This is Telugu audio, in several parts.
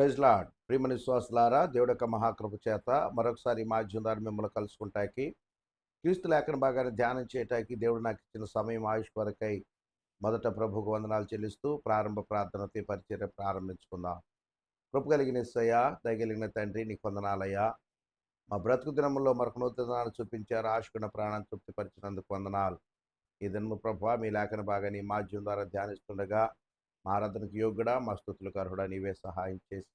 ప్రైజ్లాడ్ ప్రియమని విశ్వాసులారా దేవుడి యొక్క మహాకృప చేత మరొకసారి మాధ్యం ద్వారా మిమ్మల్ని కలుసుకుంటాకి క్రీస్తు లేఖన భాగాన్ని ధ్యానం చేయటానికి దేవుడు నాకు ఇచ్చిన సమయం ఆయుష్ కొరకై మొదట ప్రభుకు వందనాలు చెల్లిస్తూ ప్రారంభ ప్రార్థనతో పరిచర్య ప్రారంభించుకుందాం. కృప కలిగిన ఇస్తయ్యా దయగలిగిన తండ్రి నీకు వందనాలయ్యా. మా బ్రతుకు దినములో మరొక నూతనాలు చూపించారు ఆశకున్న ప్రాణాన్ని తృప్తిపరిచినందుకు వందనాలు. ఈ దినము ప్రభావ మీ లేఖన భాగాన్ని మాధ్యం ద్వారా ధ్యానిస్తుండగా మా ఆరాధనకు యోగ్యుడా మా స్థుతులకు అర్హుడా నీవే సహాయం చేసి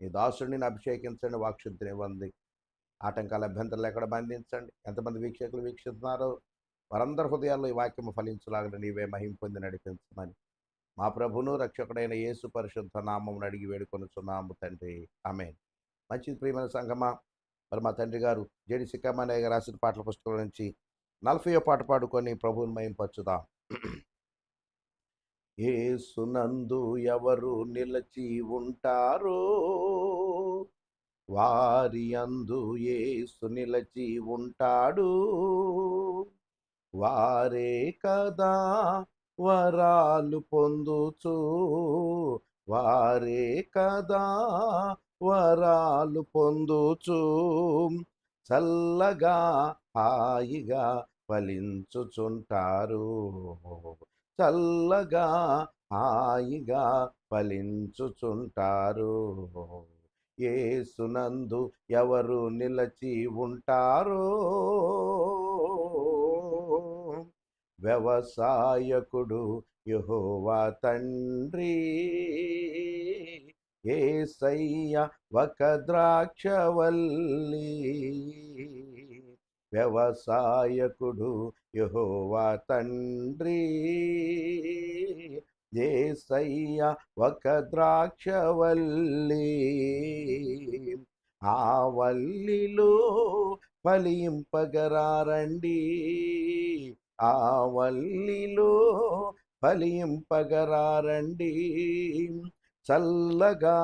నీ దాసుడిని అభిషేకించండి వాక్శుద్ధిని వంది ఆటంకాల అభ్యంతరాలు ఎక్కడ బంధించండి? ఎంతమంది వీక్షకులు వీక్షిస్తున్నారో? వారందరి హృదయాల్లో ఈ వాక్యము ఫలించలాగిన నీవే మహిం పొంది నడిపించమని మా ప్రభును రక్షకుడైన యేసు పరిశుద్ధ నామం అడిగి వేడుకొనుచున్నాము తండ్రి. ఆమె మంచిది ప్రియమైన సంగమా మరి మా తండ్రి గారు జేడి సిక్కమ్మ గారు రాసిన పాటల పుస్తకం నుంచి నలభై పాట పాడుకొని ప్రభువుని మహింపచ్చుదాం ఏసునందు ఎవరు నిలచి ఉంటారో? వారి అందు ఏసు నిలచి ఉంటాడు. వారే కదా వరాలు పొందుచు. వారే కదా వరాలు పొందుచు. చల్లగా హాయిగా ఫలించుచుంటారు. చల్లగా హాయిగా ఫలించుచుంటారు. ఏసునందు ఎవరు నిలచి ఉంటారో? వ్యవసాయకుడు యహోవా తండ్రి. ఏసయ్య ఒక ద్రాక్షవల్లి. వ్యవసాయకుడు యహోవా తండ్రి ఏసయ్య ఒక ద్రాక్షవల్లి ఆ వల్లిలో ఫలింపగరారండి. ఆ వల్లిలో ఫలింపగరారండి. చల్లగా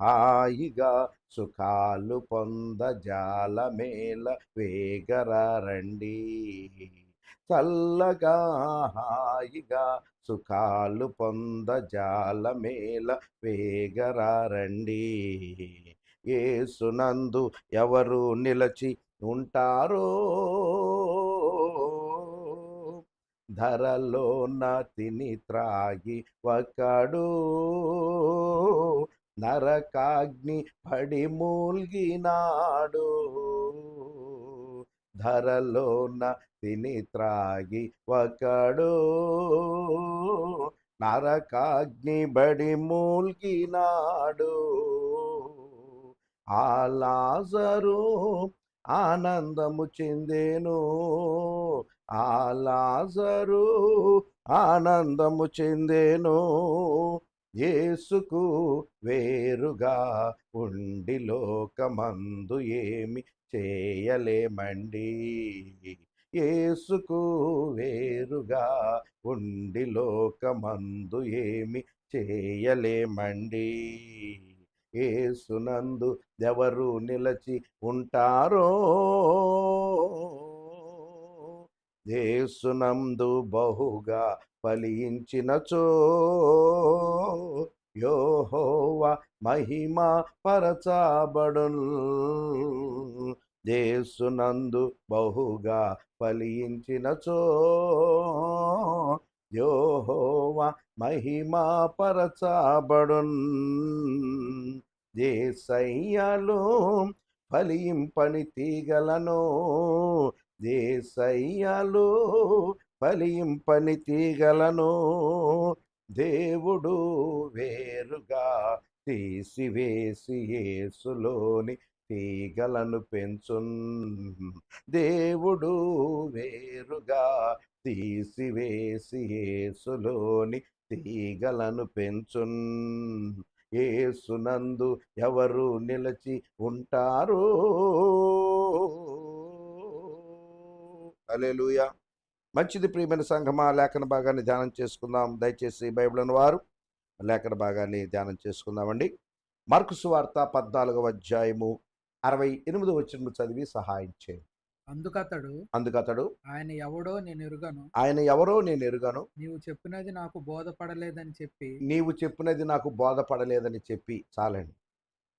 హాయిగా సుఖాలు పొంద జాలమేల వేగరారండి. చల్లగా హాయిగా సుఖాలు పొంద మేల వేగరారండి. ఏసునందు ఎవరు నిలచి ఉంటారో? ధరలో నా తిని త్రాగి ఒకడు నరకాగ్ని పడి మూల్గినాడు. ధరలోన తిని త్రాగి ఒకడు నరకాగ్ని బడి మూల్గినాడు. ఆ లాజరు ఆనందము చెందేను. ఆ లాజరు ఆనందము చెందేను. యేసుకు వేరుగా ఉండి లోకమందు ఏమి చేయలేమండి. ఏసుకు వేరుగా ఉండి లోకమందు ఏమి చేయలేమండి. ఏసునందు ఎవరు నిలచి ఉంటారో? ఏసునందు బహుగా ఫలించినచో? యోహోవ మహిమ పరచబడున్. దేశునందు బహుగా ఫలించినచో యోహోవ మహిమా పరచాబడున్. దేశయ్యలు ఫలింపని తీగలను దేశయ్యలు ఫలింపని తీగలను దేవుడు వేరుగా తీసివేసి యేసులోని తీగలను పెంచున్ దేవుడు వేరుగా తీసివేసి యేసులోని తీగలను పెంచున్. ఏసునందు ఎవరు నిలచి ఉంటారో? అలెలుయా మంచిది ప్రియమైన సంఘమా లేఖన భాగాన్ని ధ్యానం చేసుకుందాం. దయచేసి బైబిల్ అని వారు లేఖన భాగాన్ని ధ్యానం చేసుకుందామండి. మార్కుసు వార్త పద్నాలుగవ అధ్యాయము అరవై ఎనిమిది వచ్చిన చదివి సహాయం చేయండి అందుకతడు అందుకతడు ఆయన ఎవడో నేను ఎరుగను. ఆయన ఎవరో నేను ఎరుగను. నీవు చెప్పినది నాకు బోధపడలేదని చెప్పి నీవు చెప్పినది నాకు బోధపడలేదని చెప్పి చాలండి.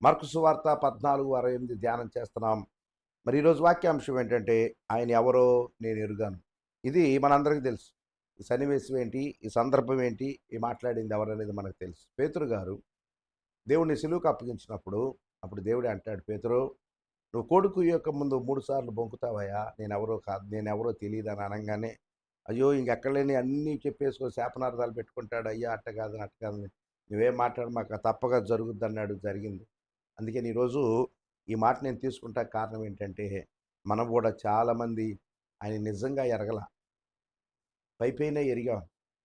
మార్కు సువార్త పద్నాలుగు అరవై ఎనిమిది ధ్యానం చేస్తున్నాం. మరి ఈరోజు వాక్యాంశం ఏంటంటే ఆయన ఎవరో నేను ఎరుగాను. ఇది మనందరికీ తెలుసు. ఈ సన్నివేశం ఏంటి? ఈ సందర్భం ఏంటి? ఈ మాట్లాడింది ఎవరనేది మనకు తెలుసు. పేతురు గారు దేవుడిని సిలువుకు అప్పగించినప్పుడు అప్పుడు దేవుడు అంటాడు పేతురు నువ్వు కొడుకు యొక్క ముందు మూడు సార్లు బొంకుతావయ్యా. నేను ఎవరో కాదు నేను ఎవరో తెలియదు అని అనగానే అయ్యో ఇంకెక్కడ లేని అన్నీ చెప్పేసుకొని శాపనార్థాలు పెట్టుకుంటాడు. అయ్యా అట్ట కాదు అట్ట కాదు అని. నువ్వేం మాట్లాడు మాకు తప్పగా జరుగుద్ది అన్నాడు జరిగింది అందుకని ఈరోజు ఈ మాట నేను తీసుకుంటా కారణం ఏంటంటే మనం కూడా చాలామంది ఆయన నిజంగా ఎరగల. పైపైనే ఎరిగాం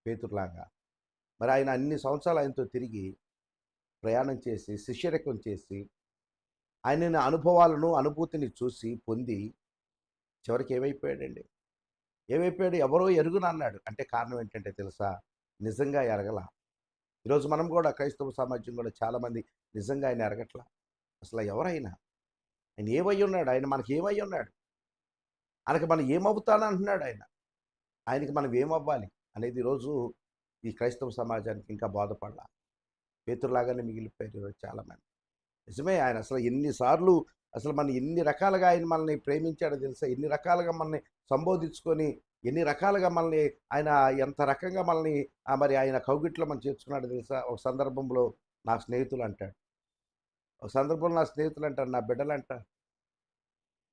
పేతురులాగా. మరి ఆయన అన్ని సంవత్సరాలు ఆయనతో తిరిగి ప్రయాణం చేసి శిష్యరకం చేసి ఆయన అనుభవాలను అనుభూతిని చూసి పొంది చివరికి ఏమైపోయాడండి? ఏమైపోయాడు? ఎవరో ఎరుగున అన్నాడు. అంటే కారణం ఏంటంటే తెలుసా? నిజంగా ఎరగల. ఈరోజు మనం కూడా క్రైస్తవ సమాజం కూడా చాలామంది నిజంగా ఆయన ఎరగట్ల. అసలు ఎవరైనా? ఆయన ఏమై ఉన్నాడు? ఆయన మనకి ఏమై ఉన్నాడు? ఆయనకి మనం ఏమవుతాను అంటున్నాడు ఆయన. ఆయనకి మనం ఏమవ్వాలి అనేది ఈరోజు ఈ క్రైస్తవ సమాజానికి ఇంకా బాధపడాల. పేతురులాగానే మిగిలిపోయారు ఈరోజు చాలామంది. నిజమే ఆయన అసలు ఎన్నిసార్లు అసలు మన ఎన్ని రకాలుగా ఆయన మనల్ని ప్రేమించాడో తెలుసా? ఎన్ని రకాలుగా మనల్ని సంబోధించుకొని ఎన్ని రకాలుగా మనల్ని ఆయన ఎంత రకంగా మనల్ని ఆ మరి ఆయన కౌగిట్లో మనం చేర్చుకున్నాడు తెలుసా? ఒక సందర్భంలో నా స్నేహితులు అంటాడు. ఒక సందర్భంలో నా స్నేహితులు అంటాడు నా బిడ్డలు అంటాడు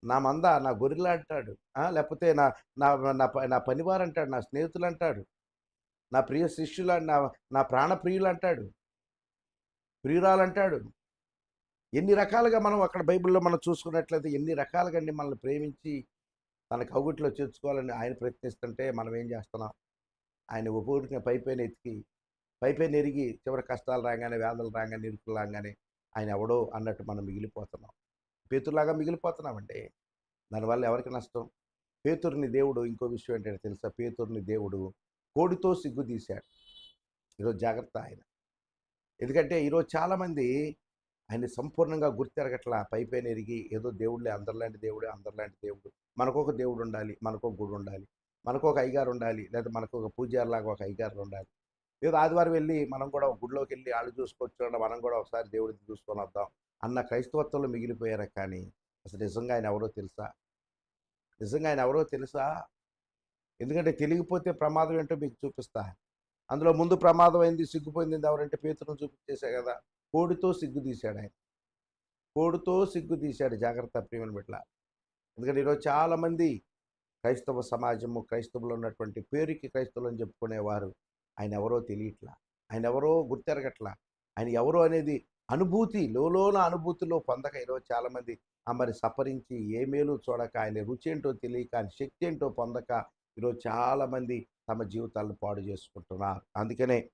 నా మంద నా గొర్రెలు అంటాడు లేకపోతే నా నా నా నా పనివారు అంటాడు నా స్నేహితులు అంటాడు నా ప్రియ శిష్యులు నా నా ప్రాణ ప్రియులు అంటాడు ప్రియురాలు అంటాడు ఎన్ని రకాలుగా మనం అక్కడ బైబిల్లో మనం చూసుకున్నట్లయితే ఎన్ని రకాలుగా అండి మనల్ని ప్రేమించి తన కౌగుట్లో చేర్చుకోవాలని ఆయన ప్రయత్నిస్తుంటే మనం ఏం చేస్తున్నాం? ఆయన ఉపయోగించిన పైపైన ఎతికి పైపైన ఎరిగి చివరి కష్టాలు రాగానే వ్యాధులు రాగానే ఇరుకులు రాగానే ఆయన ఎవడో అన్నట్టు మనం మిగిలిపోతున్నాం. పేతురులాగా మిగిలిపోతున్నామండి. దానివల్ల ఎవరికి నష్టం? పేతుర్ని దేవుడు ఇంకో విషయం ఏంటంటే తెలుసా? పేతుర్ని దేవుడు కోడితో సిగ్గు తీశాడు ఈరోజు జాగ్రత్త ఆయన. ఎందుకంటే ఈరోజు చాలామంది ఆయన సంపూర్ణంగా గుర్తెరగట్లా పైపైన ఎరిగి ఏదో దేవుళ్ళే అందరిలాంటి దేవుడే అందరిలాంటి దేవుడు. మనకొక దేవుడు ఉండాలి మనకు ఒక గుడి ఉండాలి మనకు ఒక అయ్యగారు ఉండాలి లేదా మనకు ఒక పూజారిలాగా ఒక అయ్యగారు ఉండాలి లేదా ఆదివారం వెళ్ళి మనం కూడా ఒక గుడిలోకి వెళ్ళి వాళ్ళు చూసుకొచ్చు మనం కూడా ఒకసారి దేవుడిని చూసుకొని వద్దాం అన్న క్రైస్తవత్వంలో మిగిలిపోయారు కానీ అసలు నిజంగా ఆయన ఎవరో తెలుసా? నిజంగా ఆయన ఎవరో తెలుసా? ఎందుకంటే తెలియకపోతే ప్రమాదం ఏంటో మీకు చూపిస్తా. అందులో ముందు ప్రమాదం అయింది సిగ్గుపోయింది ఎవరంటే పేతులను చూపించేసా కదా. కోడితో సిగ్గు తీశాడు ఆయన. కోడితో సిగ్గు తీశాడు జాగ్రత్త ప్రియమని బిడ్డ ఎందుకంటే ఈరోజు చాలామంది క్రైస్తవ సమాజము క్రైస్తవులు ఉన్నటువంటి పేరుకి క్రైస్తవులు అని చెప్పుకునేవారు. ఆయన ఎవరో తెలియట్లా? ఆయన ఎవరో గుర్తెరగట్లా? ఆయన ఎవరో అనేది అనుభూతి లోలోన అనుభూతిలో పొందక ఈరోజు చాలామంది ఆ మరి సఫరించి ఏ మేలు చూడక ఆయన రుచి ఏంటో తెలియక ఆయన శక్తి ఏంటో పొందక ఈరోజు చాలామంది తమ జీవితాలను పాడు చేసుకుంటున్నారు. అందుకనే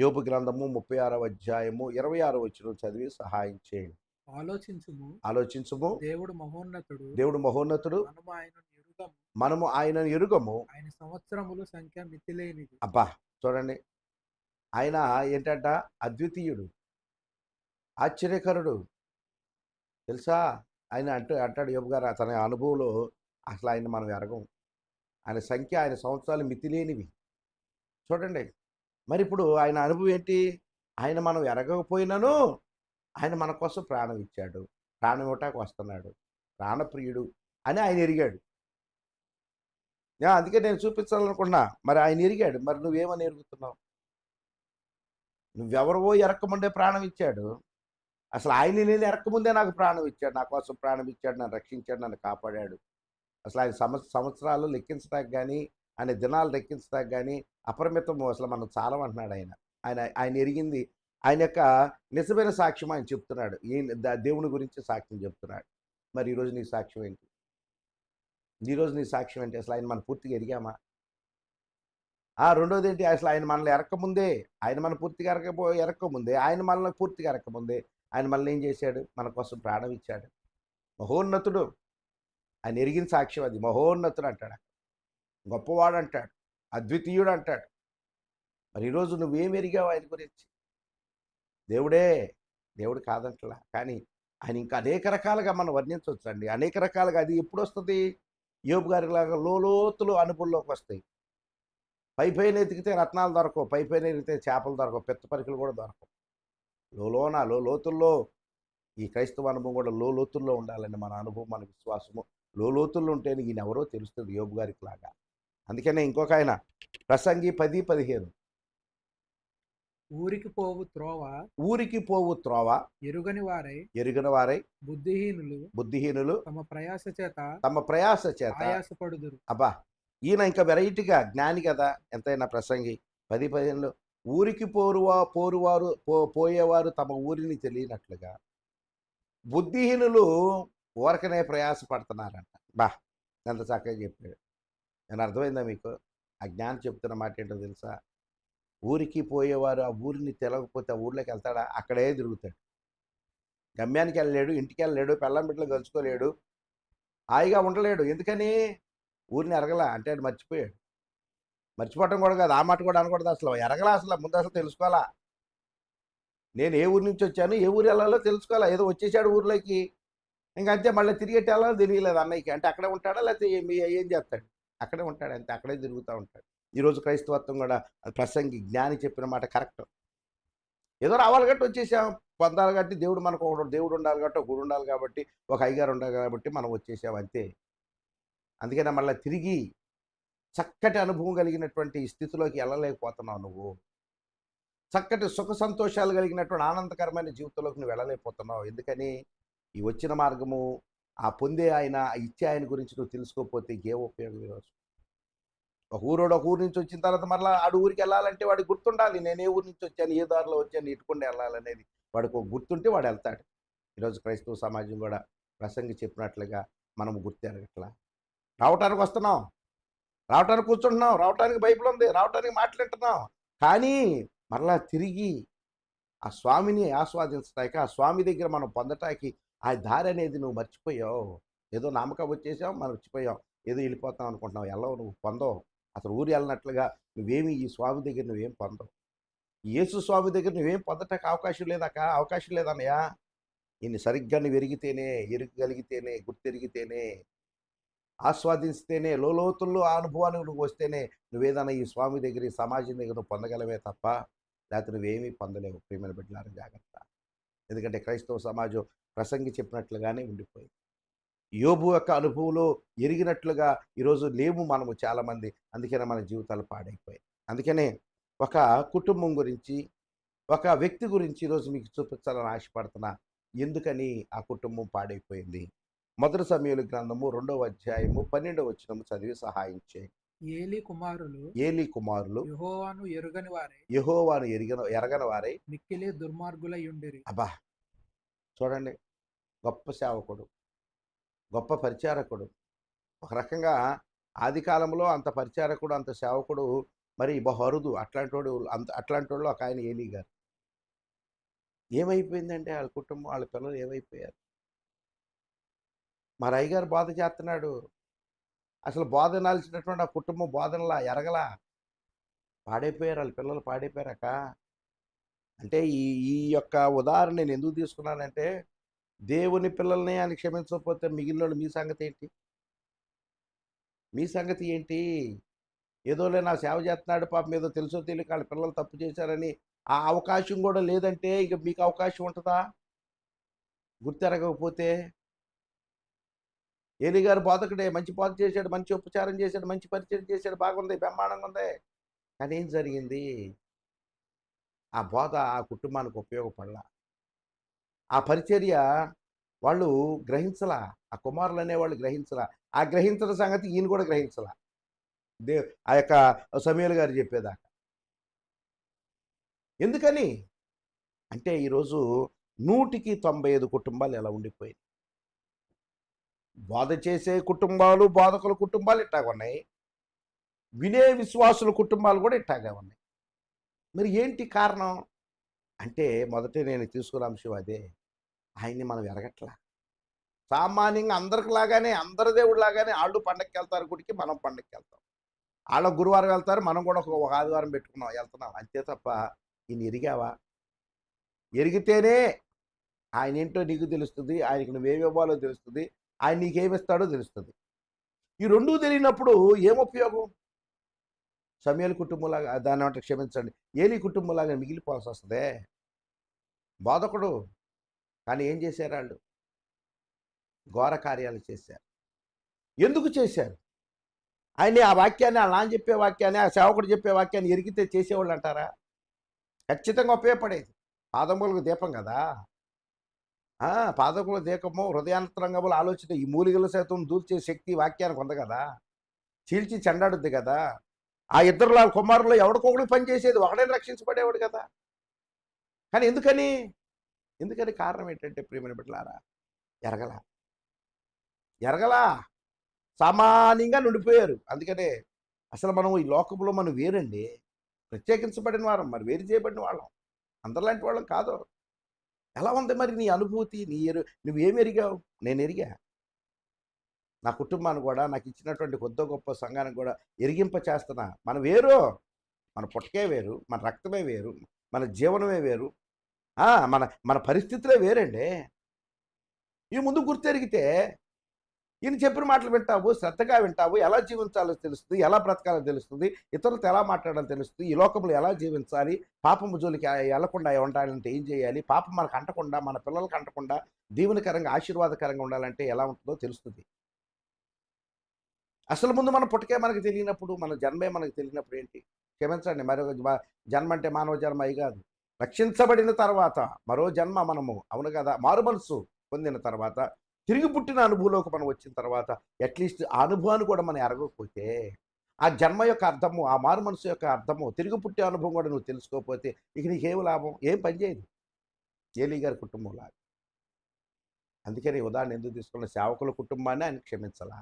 యోపు గ్రంథము ముప్పై ఆరవ అధ్యాయము ఇరవై ఆరో వచ్చిన చదివి సహాయం చేయండి. ఆలోచించుము. ఆలోచించము. దేవుడు మహోన్నతుడు. దేవుడు మహోన్నతుడు. మనము ఆయన ఎరుగము. మనము ఆయనను ఎరుగము. ఆయన సంవత్సరములు సంఖ్య మితిలేనిది. అబ్బా! చూడండి. ఆయన ఏంటంట? అద్వితీయుడు. ఆశ్చర్యకరుడు. తెలుసా? ఆయన అంటూ అంటాడు యోబు గారు తన అనుభవంలో అసలు ఆయన మనం ఎరగం ఆయన సంఖ్య ఆయన సంవత్సరాలు మితిలేనివి. చూడండి. మరి ఇప్పుడు ఆయన అనుభవం ఏంటి? ఆయన మనం ఎరగకపోయినాను ఆయన మన కోసం ప్రాణం ఇచ్చాడు. ప్రాణం ఇవ్వటానికి వస్తున్నాడు. ప్రాణప్రియుడు అని ఆయన ఎరిగాడు. అందుకే నేను చూపించాలనుకున్నా. మరి ఆయన ఎరిగాడు. మరి నువ్వేమని ఎరుగుతున్నావు? నువ్వెవరవో ఎరకముందే ప్రాణం ఇచ్చాడు. అసలు ఆయన నేను ఎరకముందే నాకు ప్రాణం ఇచ్చాడు. నా కోసం ప్రాణం ఇచ్చాడు. నన్ను రక్షించాడు. నన్ను కాపాడాడు. అసలు ఆయన సంవత్సరాలు లెక్కించడానికి కానీ ఆయన దినాలు లెక్కించడానికి కానీ అపరిమితం అసలు మనం చాలమంటున్నాడు ఆయన. ఆయన ఆయన ఎరిగింది. ఆయన యొక్క నిజమైన సాక్ష్యం ఆయన చెప్తున్నాడు. ఈ దేవుని గురించి సాక్ష్యం చెప్తున్నాడు. మరి ఈరోజు నీ సాక్ష్యం ఏంటి? ఈరోజు నీ సాక్ష్యం ఏంటి? అసలు ఆయన మనం పూర్తిగా ఎరిగామా? ఆ రెండోది ఏంటి అసలు ఆయన మనల్ని ఎరకముందే. ఆయన మన పూర్తిగా ఎరకపో ఎరకముందే. ఆయన మనల్ని పూర్తిగా ఎరకముందే. ఆయన మనల్ని ఏం చేశాడు? మన కోసం ప్రాణం ఇచ్చాడు. మహోన్నతుడు. ఆయన ఎరిగిన సాక్ష్యం అది. మహోన్నతుడు అంటాడు. గొప్పవాడు అంటాడు అద్వితీయుడు అంటాడు మరి ఈరోజు నువ్వేం ఎరిగావు ఆయన గురించి? దేవుడే దేవుడు కాదంటలా. కానీ ఆయన ఇంకా అనేక రకాలుగా మనం వర్ణించవచ్చు అండి. అనేక రకాలుగా అది ఎప్పుడు వస్తుంది యోబు గారి లాగా లోతులు అనుభవంలోకి వస్తాయి. పై పైన ఎతికితే రత్నాలు దొరకవు. పై పైన ఎతికితే చేపలు దొరకవు. పెద్ద పరికలు కూడా దొరకవు. లోలోన లో లోతుల్లో ఈ క్రైస్తవ అనుభవం కూడా లో లోతుల్లో ఉండాలని మన అనుభవం మన విశ్వాసము. లో లోతుల్లో ఉంటేనే ఈయన ఎవరో తెలుస్తుంది యోబు గారికి లాగా. అందుకనే ఇంకొక ఆయన ప్రసంగి పది పదిహేను. ఊరికి పోవు త్రోవ. ఊరికి పోవు త్రోవ. ఎరుగని వారై. ఎరిగిన వారై. బుద్ధిహీనులు. బుద్ధిహీనులు. తమ ప్రయాస చేత. తమ ప్రయాస చేత. ఆయాసపడుదురు అబ్బా! ఈయన ఇంకా వెరైటీగా జ్ఞాని కదా! ఎంతైనా ప్రసంగి పది పదిహేనులో. ఊరికి పోరువా పోరువారు పో పోయేవారు తమ ఊరిని తెలియనట్లుగా. బుద్ధిహీనులు ఊరకనే ప్రయాస పడుతున్నారంట బా! ఎంత చక్కగా చెప్పాడు. నేను అర్థమైందా మీకు? ఆ జ్ఞానం చెప్తున్న మాట ఏంటో తెలుసా? ఊరికి పోయేవారు ఆ ఊరిని తెలవకపోతే ఆ ఊర్లోకి వెళ్తాడా? అక్కడే తిరుగుతాడు. గమ్యానికి వెళ్ళలేడు ఇంటికి వెళ్ళలేడు పెళ్ళం బిడ్డలు కలుసుకోలేడు హాయిగా ఉండలేడు. ఎందుకని? ఊరిని ఎరగల అంటే ఆడు మర్చిపోయాడు. మర్చిపోవటం కూడా కాదు. ఆ మాట కూడా అనకూడదు అసలు. ఎరగలా అసలు. ముందు అసలు తెలుసుకోవాలా? నేను ఏ ఊరి నుంచి వచ్చాను? ఏ ఊరు వెళ్ళాలో తెలుసుకోవాలా? ఏదో వచ్చేసాడు ఊర్లోకి. ఇంకా అంతే. మళ్ళీ తిరిగి వెళ్ళాలో తెలియలేదు అన్నయ్యకి. అంటే అక్కడే ఉంటాడా? లేకపోతే మీ ఏం చేస్తాడు? అక్కడే ఉంటాడు అంతే అక్కడే తిరుగుతూ ఉంటాడు. ఈరోజు క్రైస్తవత్వం కూడా ప్రసంగి జ్ఞాని చెప్పిన మాట కరెక్ట్. ఏదో రావాలి కాబట్టి వచ్చేసాం పొందాలి కాబట్టి దేవుడు మనకు ఒకడు దేవుడు ఉండాలి కాబట్టి ఒక గుడి ఉండాలి కాబట్టి ఒక అయ్యగారు ఉండాలి కాబట్టి మనం వచ్చేసాం అంతే. అందుకనే మళ్ళీ తిరిగి చక్కటి అనుభవం కలిగినటువంటి స్థితిలోకి వెళ్ళలేకపోతున్నావు నువ్వు. చక్కటి సుఖ సంతోషాలు కలిగినటువంటి ఆనందకరమైన జీవితంలోకి నువ్వు వెళ్ళలేకపోతున్నావు. ఎందుకని? ఈ వచ్చిన మార్గము ఆ పొందే ఆయన ఇచ్చే ఆయన గురించి నువ్వు తెలుసుకోకపోతే ఏ ఉపయోగం ఈరోజు ఒక ఊరోడు ఒక ఊరి నుంచి వచ్చిన తర్వాత మరలా ఆడు ఊరికి వెళ్ళాలంటే వాడికి గుర్తుండాలి నేను ఏ ఊరి నుంచి వచ్చాను ఏ దారిలో వచ్చాను ఇటుకుండా వెళ్ళాలనేది. వాడికి ఒక గుర్తుంటే వాడు వెళ్తాడు. ఈరోజు క్రైస్తవ సమాజం కూడా ప్రసంగి చెప్పినట్లుగా మనం గుర్తెరగట్లా? రావటానికి వస్తున్నాం. రావటానికి కూర్చుంటున్నాం. రావటానికి బైబిల్ ఉంది. రావటానికి మాట్లాడుతున్నాం కానీ మరలా తిరిగి ఆ స్వామిని ఆస్వాదించడానికి ఆ స్వామి దగ్గర మనం పొందటానికి ఆ దారి అనేది నువ్వు మర్చిపోయావు. ఏదో నామకం వచ్చేసావు మనం మర్చిపోయావు ఏదో వెళ్ళిపోతాం అనుకుంటున్నావు. ఎలా నువ్వు పొందవు. అసలు ఊరు వెళ్ళినట్లుగా నువ్వేమి ఈ స్వామి దగ్గర నువ్వేం పొందవు. యేసు స్వామి దగ్గర నువ్వేం పొందటానికి అవకాశం లేదక్క అవకాశం లేదన్నయ్యా ఇన్ని సరిగ్గా నువ్వు ఎరిగితేనే ఎరగగలిగితేనే గుర్తెరిగితేనే ఆస్వాదిస్తేనే లోతుల్లో ఆ అనుభవానికి నువ్వు వస్తేనే నువ్వేదన్నా ఈ స్వామి దగ్గర ఈ సమాజం దగ్గర నువ్వు పొందగలవే తప్ప లేకపోతే నువ్వేమీ పొందలేవు. ప్రియమైన బిడ్డలారా జాగ్రత్త. ఎందుకంటే క్రైస్తవ సమాజం ప్రసంగి చెప్పినట్లుగానే ఉండిపోయింది. యోబు యొక్క అనుభవంలో ఎరిగినట్లుగా ఈరోజు లేము మనము చాలామంది. అందుకనే మన జీవితాలు పాడైపోయాయి. అందుకనే ఒక కుటుంబం గురించి ఒక వ్యక్తి గురించి ఈరోజు మీకు చూపించాలని ఆశపడుతున్నా. ఎందుకని ఆ కుటుంబం పాడైపోయింది? మొదటి సమయంలో గ్రంథము రెండవ అధ్యాయము పన్నెండవ వచనము చదివి సహాయం చేయి ఏలి కుమారులు ఏలి కుమారులు యెహోవాను ఎరుగని వారై. యహోవాను ఎరిగిన ఎరగని వారై. మిక్కిలి దుర్మార్గులై ఉండిరి. అబ్బా! చూడండి. గొప్ప సేవకుడు గొప్ప పరిచారకుడు. ఒక రకంగా ఆది కాలంలో అంత పరిచారకుడు అంత సేవకుడు మరి బహరుదు అట్లాంటి వాడు అంత అట్లాంటి వాళ్ళు ఒక ఆయన ఏలీ గారు. ఏమైపోయిందంటే వాళ్ళ కుటుంబం వాళ్ళ పిల్లలు ఏమైపోయారు? మరి అయ్యగారు బోధ చేస్తున్నాడు అసలు బోధ నాల్సినటువంటి ఆ కుటుంబం బోధనలా ఎరగలా? పాడైపోయారు వాళ్ళ పిల్లలు పాడైపోయారక? అంటే ఈ ఈ యొక్క ఉదాహరణ నేను ఎందుకు తీసుకున్నానంటే దేవుని పిల్లల్ని ఆయన క్షమించకపోతే మిగిలిన మీ సంగతి ఏంటి? మీ సంగతి ఏంటి? ఏదోలే నా సేవ చేస్తున్నాడు పాపం ఏదో తెలుసో తెలియక వాళ్ళ పిల్లలు తప్పు చేశారని ఆ అవకాశం కూడా లేదంటే ఇక మీకు అవకాశం ఉంటుందా? గుర్తెరగకపోతే? ఏలిగారు బోధకుడే మంచి బోధ చేశాడు మంచి ఉపచారం చేశాడు మంచి పరిచయం చేశాడు బాగుంది బ్రహ్మాండంగా ఉంది. కానీ ఏం జరిగింది? ఆ బోధ ఆ కుటుంబానికి ఉపయోగపడలా. ఆ పరిచర్య వాళ్ళు గ్రహించలా. ఆ కుమారులు అనేవాళ్ళు గ్రహించలా. ఆ గ్రహించిన సంగతి ఈయన కూడా గ్రహించలా. దే ఆ యొక్క సమీల్ గారు చెప్పేదాకా. ఎందుకని? అంటే ఈరోజు నూటికి తొంభై ఐదు కుటుంబాలు ఎలా ఉండిపోయాయి బోధ చేసే కుటుంబాలు బాధకుల కుటుంబాలు ఇట్టాగా ఉన్నాయి. వినే విశ్వాసుల కుటుంబాలు కూడా ఇట్టాగా ఉన్నాయి. మరి ఏంటి కారణం? అంటే మొదట నేను తీసుకున్న అంశం అదే ఆయన్ని మనం ఎరగట్లా? సామాన్యంగా అందరికిలాగానే అందరి దేవుడిలాగానే వాళ్ళు పండగకి వెళ్తారు గుడికి మనం పండగకి వెళ్తాం వాళ్ళ గురువారం వెళ్తారు మనం కూడా ఒక ఆదివారం పెట్టుకున్నాం వెళ్తున్నాం. అంతే తప్ప ఈయన ఎరిగావా? ఎరిగితేనే ఆయన ఏంటో నీకు తెలుస్తుంది ఆయనకి నువ్వేమి ఇవ్వాలో తెలుస్తుంది ఆయన నీకేమిస్తాడో తెలుస్తుంది. ఈ రెండూ తెలియనప్పుడు ఏం ఉపయోగం? సమయాల కుటుంబంలాగా దాన్ని అంటే క్షమించండి. ఏలి కుటుంబంలాగా మిగిలిపోవాల్సి వస్తుంది. బాధకుడు కానీ ఏం చేశారు వాళ్ళు? ఘోర కార్యాలు చేశారు. ఎందుకు చేశారు? ఆయన ఆ వాక్యాన్ని ఆ నాన్న చెప్పే వాక్యాన్ని ఆ సేవకుడు చెప్పే వాక్యాన్ని ఎరిగితే చేసేవాళ్ళు అంటారా? ఖచ్చితంగా ఉపయోగపడేది. పాదములకు దీపం కదా? ఆ, దీపము హృదయాంతరంగములు ఆలోచన ఈ మూలికల శాతం దూల్చే శక్తి వాక్యానికి ఉంది కదా? చీల్చి చెండాడుద్ది కదా? ఆ ఇద్దరు కుమారులు ఎవడికొకడు పనిచేసేది? ఒకడే రక్షించబడేవాడు కదా? కానీ ఎందుకని? ఎందుకని కారణం ఏంటంటే ప్రేమని బిడ్డలారా ఎరగల. ఎరగలా. సామాన్యంగా నుండిపోయారు. అందుకనే అసలు మనం ఈ లోకంలో మనం వేరండి. ప్రత్యేకించబడిన వారం మరి వేరు చేయబడిన వాళ్ళం. అందరిలాంటి వాళ్ళం కాదు. ఎలా ఉంది మరి నీ అనుభూతి నీ ఎరు నువ్వేమి ఎరిగావు? నేను ఎరిగా. నా కుటుంబాన్ని కూడా నాకు ఇచ్చినటువంటి కొద్ది గొప్ప సంఘానికి కూడా ఎరిగింప చేస్తున్నా. మన వేరు. మన పుట్టకే వేరు. మన రక్తమే వేరు. మన జీవనమే వేరు. మన మన పరిస్థితులే వేరండి. ఈ ముందు గుర్తెరిగితే ఈయన చెప్పిన మాటలు వింటావు శ్రద్ధగా వింటావు ఎలా జీవించాలో తెలుస్తుంది ఎలా బ్రతకాలో తెలుస్తుంది ఇతరులతో ఎలా మాట్లాడాలో తెలుస్తుంది ఈ లోకంలో ఎలా జీవించాలి పాపము జోలికి వెళ్ళకుండా ఉండాలంటే ఏం చేయాలి పాపం మనకు అంటకుండా మన పిల్లలకు అంటకుండా దీవెనకరంగా ఆశీర్వాదకరంగా ఉండాలంటే ఎలా ఉంటుందో తెలుస్తుంది. అసలు ముందు మన పుట్టకే మనకు తెలియనప్పుడు మన జన్మే మనకు తెలియనప్పుడు ఏంటి? క్షమించండి మరొక జన్మ అంటే మానవ జన్మ అయి కాదు. రక్షించబడిన తర్వాత మరో జన్మ మనము. అవును కదా? మారు మనసు పొందిన తర్వాత తిరిగి పుట్టిన అనుభవంలోకి మనం వచ్చిన తర్వాత అట్లీస్ట్ ఆ అనుభవాన్ని కూడా మనం ఎరగకపోతే ఆ జన్మ యొక్క అర్థము ఆ మారు మనసు యొక్క అర్థము తిరిగి పుట్టే అనుభవం కూడా నువ్వు తెలుసుకోకపోతే ఇక నీకేం లాభం? ఏం పని చేయదు. ఏలీ గారి కుటుంబం లాగా అందుకని ఉదాహరణ ఎందుకు తీసుకున్న సేవకుల కుటుంబాన్ని ఆయన క్షమించాలా.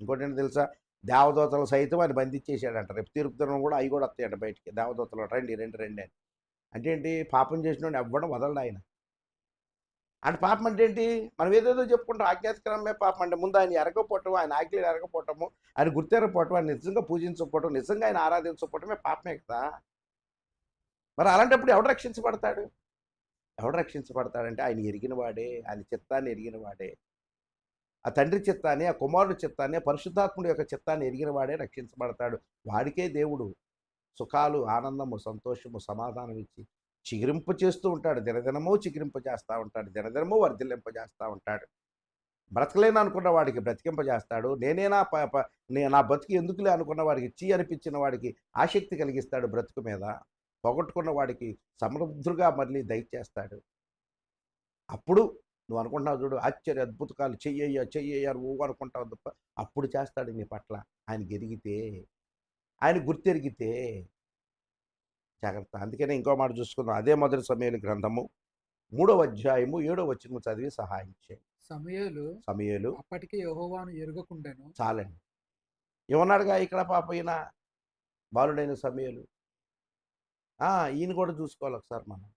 ఇంకోటి ఏంటో తెలుసా? దేవదూతలు సైతం ఆయన బంధించేసాడంట రేపు తీర్పుదనం కూడా అవి కూడా వస్తాయంట బయటికి. దేవదూతలు రండి రెండు రెండు అని. అంటే ఏంటి పాపం చేసిన ఎవ్వడం వదలడు ఆయన. అంటే పాపం అంటే ఏంటి? మనం ఏదేదో చెప్పుకుంటాం ఆజ్ఞాతకరమే పాపం అంటే ముందు ఆయన ఎరగపోవటం ఆయన ఆజ్ఞలు ఎరగపోవటము ఆయన గుర్తెరగపోవటం ఆయన నిజంగా పూజించకపోవటం నిజంగా ఆయన ఆరాధించకపోవటమే పాపమే కదా? మరి అలాంటప్పుడు ఎవడు రక్షించబడతాడు? ఎవడు రక్షించబడతాడంటే ఆయన ఎరిగిన వాడే ఆయన చిత్తాన్ని ఎరిగిన వాడే ఆ తండ్రి చిత్తాన్ని ఆ కుమారుడు చిత్తాన్ని ఆ పరిశుద్ధాత్ముడి యొక్క చిత్తాన్ని ఎరిగిన వాడే రక్షించబడతాడు. వాడికే దేవుడు. సుఖాలు ఆనందము సంతోషము సమాధానం ఇచ్చి చిగిరింపు చేస్తూ ఉంటాడు. దినదినమో చిగిరింప చేస్తూ ఉంటాడు. దినదినమో వర్ధిల్లింపజేస్తూ ఉంటాడు. బ్రతకలేను అనుకున్న వాడికి బ్రతికింపజేస్తాడు. నేనే నా ప నే నా బతికి ఎందుకులే అనుకున్న వాడికి చీ అనిపించిన వాడికి ఆసక్తి కలిగిస్తాడు బ్రతుకు మీద. పోగొట్టుకున్న వాడికి సమృద్ధుగా మళ్ళీ దయచేస్తాడు. అప్పుడు నువ్వు అనుకుంటున్నావు చూడు ఆశ్చర్య అద్భుతకాలు చెయ్యయ్యా చెయ్యయ్యా నువ్వు అనుకుంటావు తప్ప అప్పుడు చేస్తాడు నీ పట్ల. ఆయన ఎరిగితే ఆయన గుర్తెరిగితే జాగ్రత్త. అందుకనే ఇంకో మాట చూసుకుందాం. అదే మొదటి సమయాల గ్రంథము. మూడవ అధ్యాయము ఏడవ వచనము చదివి సహాయం చేయండి. సమయలు సమయాలు అప్పటికి యెహోవాను ఎరుగకుండాను చాలండి. ఏమన్నాడుగా ఇక్కడ పాప ఈయన? బాలుడైన సమయాలు. ఈయన కూడా చూసుకోవాలి ఒకసారి మనం.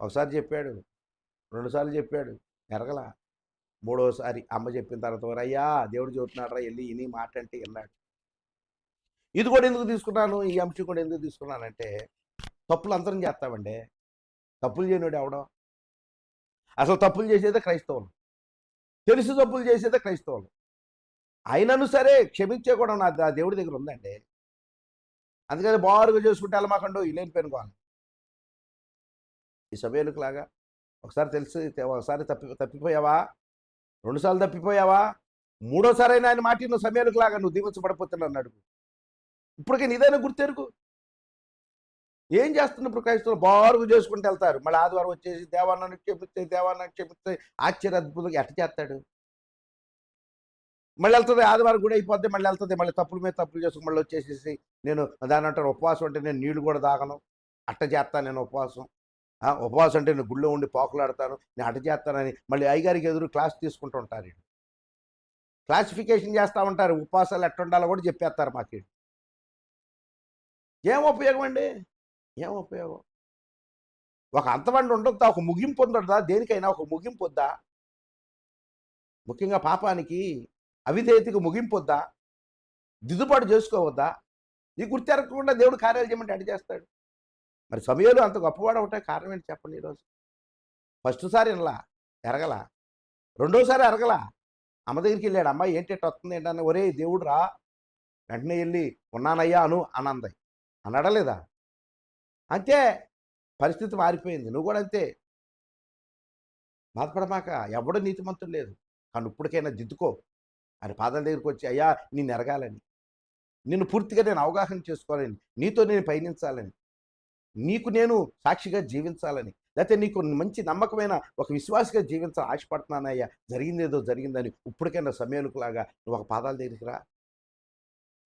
ఒకసారి చెప్పాడు. రెండుసార్లు చెప్పాడు. ఎరగల. మూడోసారి అమ్మ చెప్పిన తర్వాత "ఓరే అయ్యా దేవుడు చెబుతున్నాడు రా వెళ్ళి ఇని మాట అంటే విన్నాడు. ఇది కూడా ఎందుకు తీసుకున్నాను? ఈ అంశం కూడా ఎందుకు తీసుకున్నానంటే తప్పులు అంతరం చేస్తామండి. తప్పులు చేయనుడు ఎవడం. అసలు తప్పులు చేసేదే క్రైస్తవులు. తెలిసి తప్పులు చేసేదే క్రైస్తవులు. అయినను సరే క్షమించే కూడా నా దేవుడి దగ్గర ఉందండి. అందుకని బారుగా చేసుకుంటే అలమాకండు ఇలేని పెనుకోవాలి ఈ సమయానికి లాగా ఒకసారి తెలిసి ఒకసారి తప్పి తప్పిపోయావా? రెండుసార్లు తప్పిపోయావా? మూడోసారి అయినా ఆయన మాట నువ్వు సమయానికి లాగా నువ్వు దీవించబడిపోతున్నావు అడుగు. ఇప్పటికే నీదైనా గుర్తెరుకు. ఏం చేస్తున్నప్పుడు క్రైస్తవులు బారుగా చేసుకుంటూ వెళ్తారు. మళ్ళీ ఆదివారం వచ్చేసి దేవాన్ని క్షమిస్తే దేవాన్ని క్షమిస్తే ఆశ్చర్య అద్భుతంగా ఎట్ట చేస్తాడు? మళ్ళీ వెళ్తుంది ఆదివారం కూడా అయిపోద్ది మళ్ళీ వెళ్తుంది మళ్ళీ తప్పుల మీద తప్పులు చేసుకుని మళ్ళీ వచ్చేసేసి నేను దాని అంటారు ఉపవాసం అంటే నేను నీళ్ళు కూడా తాగను అట్ట చేస్తాను నేను ఉపవాసం. ఉపవాసం అంటే నేను గుళ్ళో ఉండి పోకలాడతాను నేను అట్ట చేస్తానని మళ్ళీ అయ్యగారికి ఎదురు క్లాస్ తీసుకుంటూ ఉంటారు క్లాసిఫికేషన్ చేస్తూ ఉంటారు ఉపవాసాలు ఎట్ట ఉండాలో కూడా చెప్పేస్తారు మాకు ఏం ఉపయోగం అండి? ఏం ఉపయోగం? ఒక అంతమంది ఉండొద్దా? ఒక ముగింపు ఉండొద్దా దేనికైనా ఒక ముగింపు వద్దా? ముఖ్యంగా పాపానికి అవిధేయతకు ముగింపు వద్దా? దిద్దుబాటు చేసుకోవద్దా? ఈ గుర్తెరగకుండా దేవుడు కార్యాలు చేయమంటే అడి చేస్తాడు? మరి సమయంలో అంత గొప్పవాడు ఒకటే కారణం ఏంటి చెప్పండి ఈరోజు? ఫస్ట్ సారి వినలా ఎరగల. రెండోసారి ఎరగల. అమ్మ దగ్గరికి వెళ్ళాడు అమ్మాయి ఏంటి వస్తుంది? ఏంటని ఒరే దేవుడు రా. వెంటనే వెళ్ళి ఉన్నానయ్యా అను అనంది అని అడలేదా అంతే పరిస్థితి మారిపోయింది. నువ్వు కూడా అంతే. బాధపడమాక. ఎవడో నీతిమంతుడు లేదు. కానీ ఇప్పటికైనా దిద్దుకో. అని పాదాల దగ్గరికి వచ్చి అయ్యా నేను ఎరగాలని. నిన్ను పూర్తిగా నేను అవగాహన చేసుకోవాలని. నీతో నేను పయనించాలని. నీకు నేను సాక్షిగా జీవించాలని. లేకపోతే నీకు మంచి నమ్మకమైన ఒక విశ్వాసగా జీవించాలని ఆశపడుతున్నానయ్యా. జరిగిందేదో జరిగిందని ఇప్పటికైనా సమయానికిలాగా నువ్వు ఒక పాదాల దగ్గరికి రా.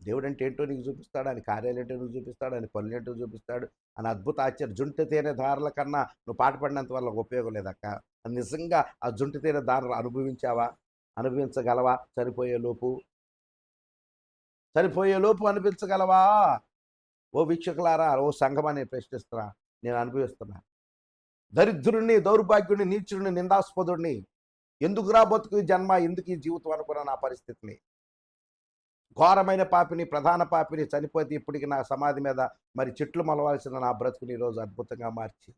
దేవుడు అంటే ఏంటో నీకు చూపిస్తాడు ఆయన కార్యాలు ఏంటో నీకు చూపిస్తాడు ఆయన పనులు ఏంటో చూపిస్తాడు. అని అద్భుత ఆశ్చర్య. జుంటి తేనె దారుల కన్నా నువ్వు పాట పడినంత వల్ల ఉపయోగం లేదక్క నిజంగా ఆ జుంటి తేనె దారులు అనుభవించావా? అనుభవించగలవా? చనిపోయే లోపు? చనిపోయే లోపు అనిపించగలవా? ఓ వీక్షకులారా ఓ సంఘమని ప్రశ్నిస్తున్నా. నేను అనుభవిస్తున్నా. దరిద్రుడిని దౌర్భాగ్యుడిని నీచుడిని నిందాస్పదుడిని ఎందుకు రాబోతుకు ఈ జన్మ? ఎందుకు ఈ జీవితం అనుకున్న నా పరిస్థితిని? ఘోరమైన పాపిని ప్రధాన పాపిని చనిపోతే ఇప్పటికి నా సమాధి మీద మరి చెట్లు మొలవాల్సిన నా బ్రతుకుని ఈరోజు అద్భుతంగా మార్చి.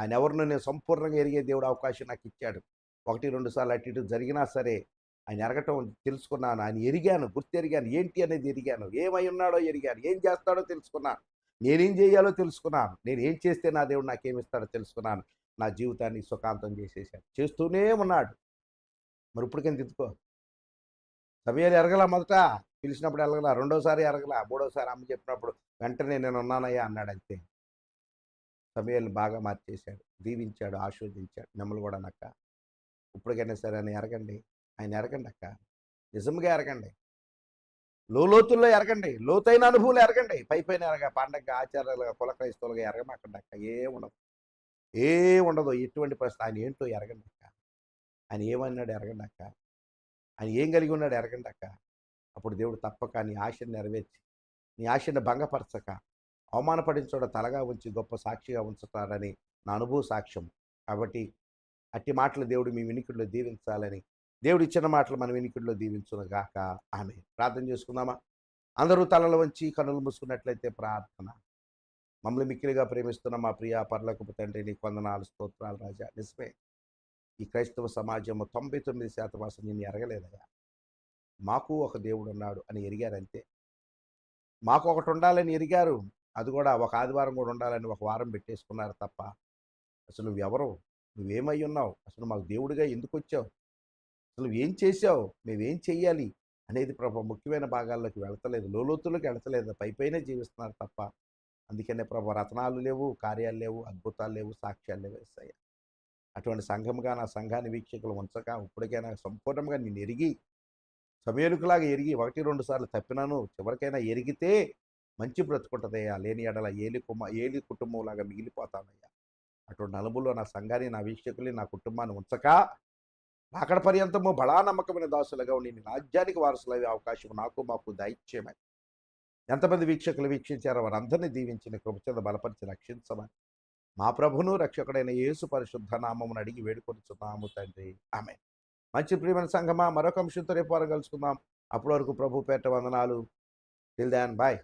ఆయన ఎవరిని నేను సంపూర్ణంగా ఎరిగే దేవుడు అవకాశం నాకు ఇచ్చాడు. ఒకటి రెండు సార్లు అటు ఇటు జరిగినా సరే ఆయన ఎరగటం తెలుసుకున్నాను. ఆయన ఎరిగాను గుర్తు ఎరిగాను ఏంటి అనేది ఎరిగాను. ఏమై ఉన్నాడో ఎరిగాను. ఏం చేస్తాడో తెలుసుకున్నాను. నేనేం చేయాలో తెలుసుకున్నాను. నేను ఏం చేస్తే నా దేవుడు నాకేమి ఇస్తాడో తెలుసుకున్నాను. నా జీవితాన్ని సుఖాంతం చేసేసాడు. చేస్తూనే ఉన్నాడు. మరి ఇప్పటికేం తిట్టుకో సమయాలు ఎరగల మొదట? పిలిచినప్పుడు ఎరగల. రెండోసారి ఎరగల. మూడోసారి అమ్మ చెప్పినప్పుడు వెంటనే నేను ఉన్నానయ్యా అన్నాడు అంతే. సమయాలు బాగా మార్చేశాడు. దీవించాడు ఆశీర్వదించాడు. నెమ్మలు కూడా నక్క. ఇప్పటికైనా సరే ఆయన ఎరగండి. ఆయన ఎరగండి అక్క. నిజంగా ఎరగండి. లోతుల్లో ఎరగండి. లోతైన అనుభవాలు ఎరగండి. పై పైన ఎరగ. పండగ ఆచారాలుగా కుల క్రైస్తవులుగా ఎరగమాకండి అక్క. ఏ ఉండదు. ఏ ఉండదు. ఎటువంటి ప్రశ్న ఆయన ఏంటో ఎరగండి అక్క. ఆయన ఏమన్నాడు ఎరగండి అక్క. ఆయన ఏం కలిగి ఉన్నాడు ఎరగండి అక్క అప్పుడు దేవుడు తప్పక నీ ఆశను నెరవేర్చి నీ ఆశను భంగపరచక అవమానపడించోడ తలగా ఉంచి గొప్ప సాక్షిగా ఉంచుతారని నా అనుభవ సాక్ష్యం. కాబట్టి అట్టి మాటలు దేవుడు మీ వినికిడిలో దీవించాలని దేవుడు ఇచ్చిన మాటలు మన వినికిడిలో దీవించును గాక. ఆమె ప్రార్థన చేసుకుందామా? అందరూ తలలు వంచి కనులు మూసుకున్నట్లయితే ప్రార్థన. మమ్మల్ని మిక్కిలిగా ప్రేమిస్తున్న మా ప్రియ పర్లకు తండ్రి నీ కొందనాలు స్తోత్రాలు రాజా. నిజమే. ఈ క్రైస్తవ సమాజము తొంభై తొమ్మిది శాతం అసలు నేను ఎరగలేదయ్యా. మాకు ఒక దేవుడు ఉన్నాడు అని ఎరిగారంతే. మాకు ఒకటి ఉండాలని ఎరిగారు. అది కూడా ఒక ఆదివారం కూడా ఉండాలని ఒక వారం పెట్టేసుకున్నారు తప్ప అసలు నువ్వెవరు? నువ్వేమై ఉన్నావు? అసలు మాకు దేవుడిగా ఎందుకు వచ్చావు? అసలు ఏం చేసావు మేమేం చెయ్యాలి? అనేది ప్రభా ముఖ్యమైన భాగాల్లోకి వెళతలేదు. లోలోతుల్లోకి వెళతలేదు. పై పైన జీవిస్తున్నారు తప్ప. అందుకనే ప్రభా రత్నాలు లేవు కార్యాలు లేవు అద్భుతాలు లేవు సాక్ష్యాలు లేవు వేస్తాయి అటువంటి సంఘముగా నా సంఘాన్ని వీక్షకులు ఉంచక ఇప్పటికైనా సంపూర్ణంగా నేను ఎరిగి సమేలుకులాగా ఎరిగి ఒకటి రెండు సార్లు తప్పినాను చివరికైనా ఎరిగితే మంచి బ్రతుకుంటుందయ్యా. లేని ఎడల ఏలి కుమ ఏలి కుటుంబంలాగా మిగిలిపోతానయ్యా. అటువంటి నలుగులో నా సంఘాన్ని నా వీక్షకుల్ని నా కుటుంబాన్ని ఉంచక అక్కడ పర్యంతము బళా నమ్మకమైన దాసులుగా ఉండి నీ రాజ్యానికి వారసులయ్యే అవకాశం నాకు మాకు దైత్యమని ఎంతమంది వీక్షకులు వీక్షించారో వారందరినీ దీవించిన కృపచేత బలపరిచి రక్షించమని మా ప్రభును రక్షకుడైన యేసు పరిశుద్ధ నామమును అడిగి వేడుకొనిచున్నాము తండ్రి. ఆమె మంచి ప్రియమైన సంఘమా మరొక అంశంతో రేపు వారం కలుసుకుందాం. అప్పటి వరకు ప్రభు పేట వందనాలు. టిల్ దాన్ బాయ్